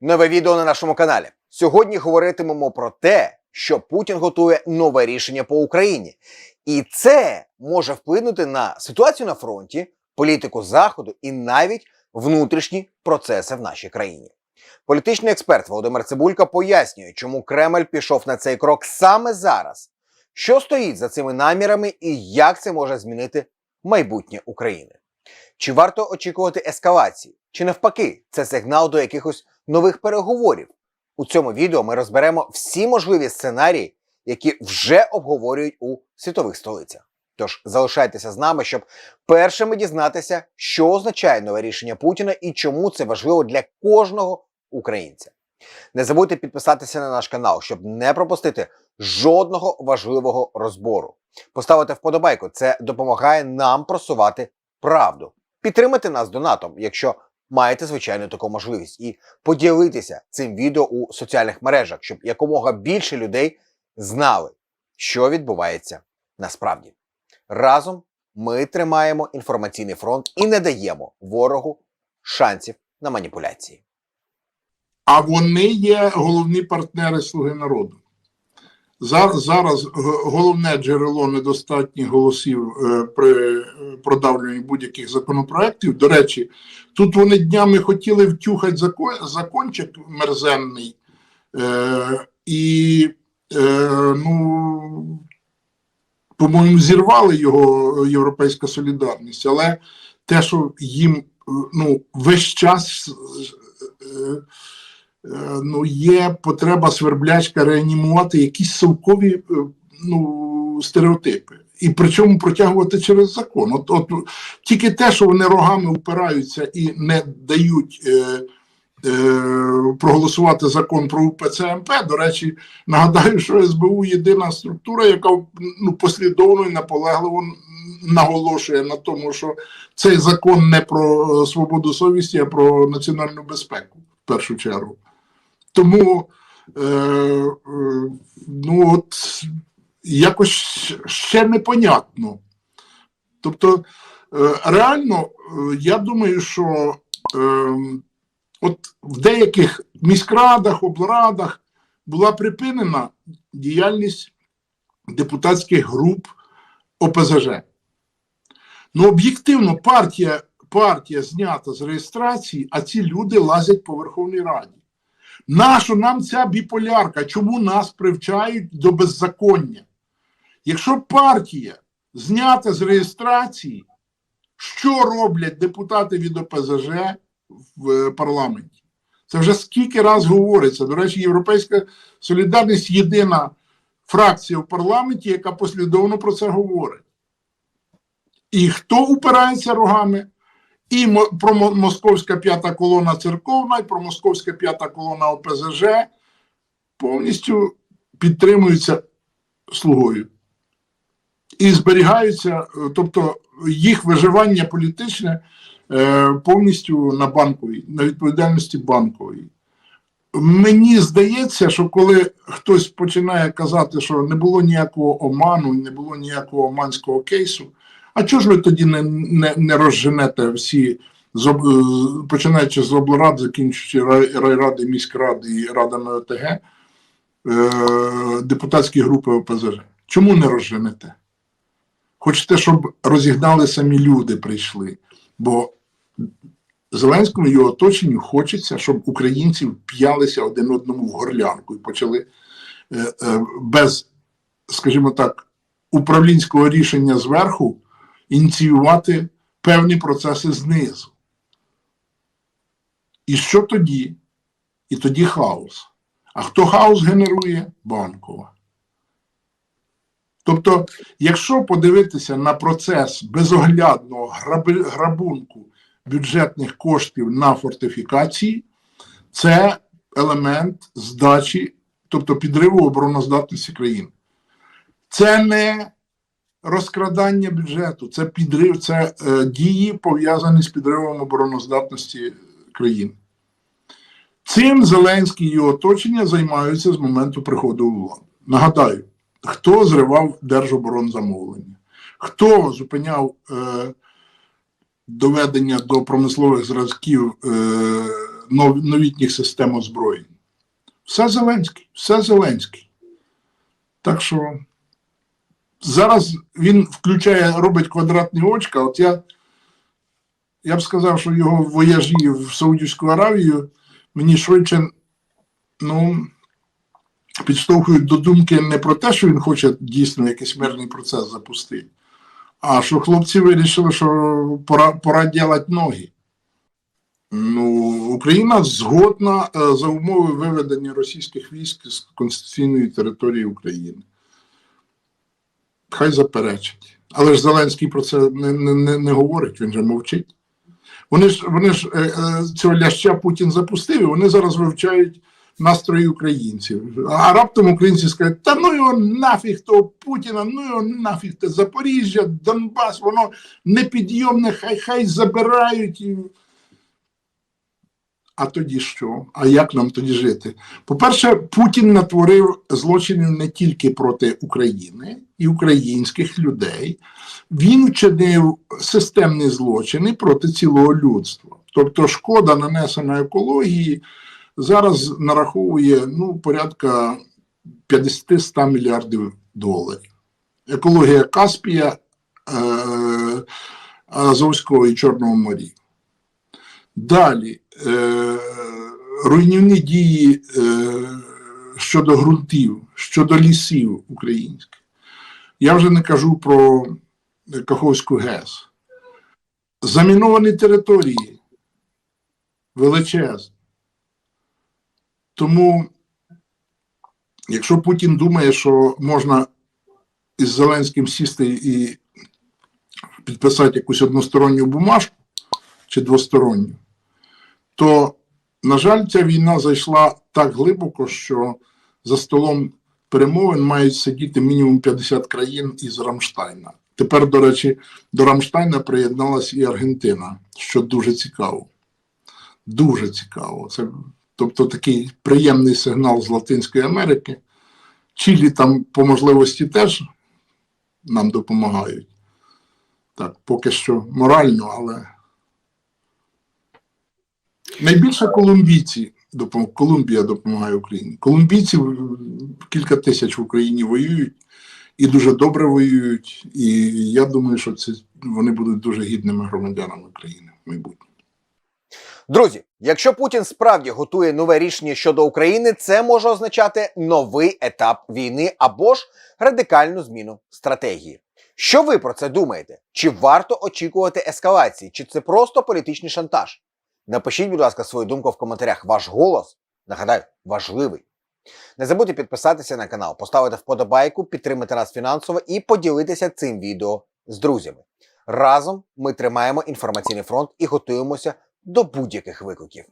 Нове відео на нашому каналі. Сьогодні говоритимемо про те, що Путін готує нове рішення по Україні, і це може вплинути на ситуацію на фронті, політику заходу і навіть внутрішні процеси в нашій країні. Політичний експерт Володимир Цибулька пояснює, чому Кремль пішов на цей крок саме зараз, що стоїть за цими намірами і як це може змінити майбутнє України. Чи варто очікувати ескалації? Чи навпаки, це сигнал до якихось нових переговорів? У цьому відео ми розберемо всі можливі сценарії, які вже обговорюють у світових столицях. Тож залишайтеся з нами, щоб першими дізнатися, що означає нове рішення Путіна і чому це важливо для кожного українця. Не забудьте підписатися на наш канал, щоб не пропустити жодного важливого розбору. Поставити вподобайку це допомагає нам просувати правду. Підтримати нас донатом, якщо маєте звичайно таку можливість, і поділитися цим відео у соціальних мережах, щоб якомога більше людей знали, що відбувається насправді. Разом ми тримаємо інформаційний фронт і не даємо ворогу шансів на маніпуляції. А вони є головні партнери Слуги народу. Зараз, головне джерело недостатніх голосів е, при е, продавлюванні будь-яких законопроєктів. До речі, тут вони днями хотіли втюхати закон, закончик мерзенний, е, і, е, ну, по-моєму, зірвали його Європейська солідарність, але те, що їм е, ну, весь час. Е, ну, є потреба сверблячка реанімувати якісь совкові е, ну, стереотипи. І причому протягувати через закон. От, от тільки те, що вони рогами впираються і не дають е, е, проголосувати закон про УПЦ МП. До речі, нагадаю, що СБУ єдина структура, яка ну, послідовно і наполегливо наголошує на тому, що цей закон не про е, свободу совісті, а про національну безпеку в першу чергу. Тому е, е, ну от якось ще непонятно. Тобто, е, реально, е, я думаю, що е, от в деяких міськрадах, облрадах була припинена діяльність депутатських груп ОПЗЖ. Ну, об'єктивно, партія, партія знята з реєстрації, а ці люди лазять по Верховній Раді. Нащо нам ця біполярка? Чому нас привчають до беззаконня? Якщо партія знята з реєстрації, що роблять депутати від ОПЗЖ в е, парламенті? Це вже скільки раз говориться. До речі, Європейська солідарність єдина фракція в парламенті, яка послідовно про це говорить. І хто упирається рогами? І про московська п'ята колона церковна, і про московська п'ята колона ОПЗЖ повністю підтримуються слугою. І зберігаються, тобто їх виживання політичне е, повністю на банковій, на відповідальності банкової. Мені здається, що коли хтось починає казати, що не було ніякого оману, не було ніякого оманського кейсу, а чого ж ви тоді не, не, не розженете всі, е, починаючи з облрад, закінчуючи рай- райради, міськради і радами ОТГ, е, депутатські групи ОПЗЖ? Чому не розженете? Хочете, щоб розігнали самі люди прийшли. Бо Зеленському і його оточенню хочеться, щоб українці вп'ялися один одному в горлянку і почали е, е, без, скажімо так, управлінського рішення зверху ініціювати певні процеси знизу. І що тоді? І тоді хаос. А хто хаос генерує? Банкова. Тобто, якщо подивитися на процес безоглядного грабунку бюджетних коштів на фортифікації, це елемент здачі, тобто підриву обороноздатності країни. Це не розкрадання бюджету, це підрив, це е, дії пов'язані з підривом обороноздатності країни. Цим Зеленський і його оточення займаються з моменту приходу у владу. Нагадаю, хто зривав держоборонзамовлення, хто зупиняв е, доведення до промислових зразків е, нов- новітніх систем озброєнь. Все Зеленський, все Зеленський. Так що зараз він включає, робить квадратні очка. От я, я б сказав, що його вояжі в Саудівську Аравію мені швидше ну, підштовхують до думки не про те, що він хоче дійсно якийсь мирний процес запустити, а що хлопці вирішили, що пора, пора ділати ноги. Ну, Україна згодна е, за умови виведення російських військ з конституційної території України. Хай заперечить. Але ж Зеленський про це не, не, не, говорить, він же мовчить. Вони ж, вони ж е, е, цього ляща Путін запустив, і вони зараз вивчають настрої українців. А раптом українці скажуть, та ну його нафіг того Путіна, ну його нафіг те Запоріжжя, Донбас, воно непідйомне, хай хай забирають. І... А тоді що? А як нам тоді жити? По-перше, Путін натворив злочинів не тільки проти України і українських людей, він вчинив системні злочини проти цілого людства. Тобто, шкода, нанесена екології, зараз нараховує ну, порядка 50-100 мільярдів доларів. Екологія Каспія, е- Азовського і Чорного морів. Далі е, руйнівні дії е, щодо ґрунтів, щодо лісів українських. Я вже не кажу про Каховську ГЕС. Заміновані території величезні. Тому, якщо Путін думає, що можна із Зеленським сісти і підписати якусь односторонню бумажку чи двосторонню, то, на жаль, ця війна зайшла так глибоко, що за столом перемовин мають сидіти мінімум 50 країн із Рамштайна. Тепер, до речі, до Рамштайна приєдналась і Аргентина, що дуже цікаво. Дуже цікаво. Це, тобто такий приємний сигнал з Латинської Америки. Чилі там по можливості теж нам допомагають. Так, поки що морально, але найбільше колумбійці допом... Колумбія допомагає Україні. Колумбійці кілька тисяч в Україні воюють і дуже добре воюють. І я думаю, що це вони будуть дуже гідними громадянами країни в майбутньому. Друзі, якщо Путін справді готує нове рішення щодо України, це може означати новий етап війни або ж радикальну зміну стратегії. Що ви про це думаєте? Чи варто очікувати ескалації, чи це просто політичний шантаж? Напишіть, будь ласка, свою думку в коментарях. Ваш голос, нагадаю, важливий. Не забудьте підписатися на канал, поставити вподобайку, підтримати нас фінансово і поділитися цим відео з друзями. Разом ми тримаємо інформаційний фронт і готуємося до будь-яких викликів.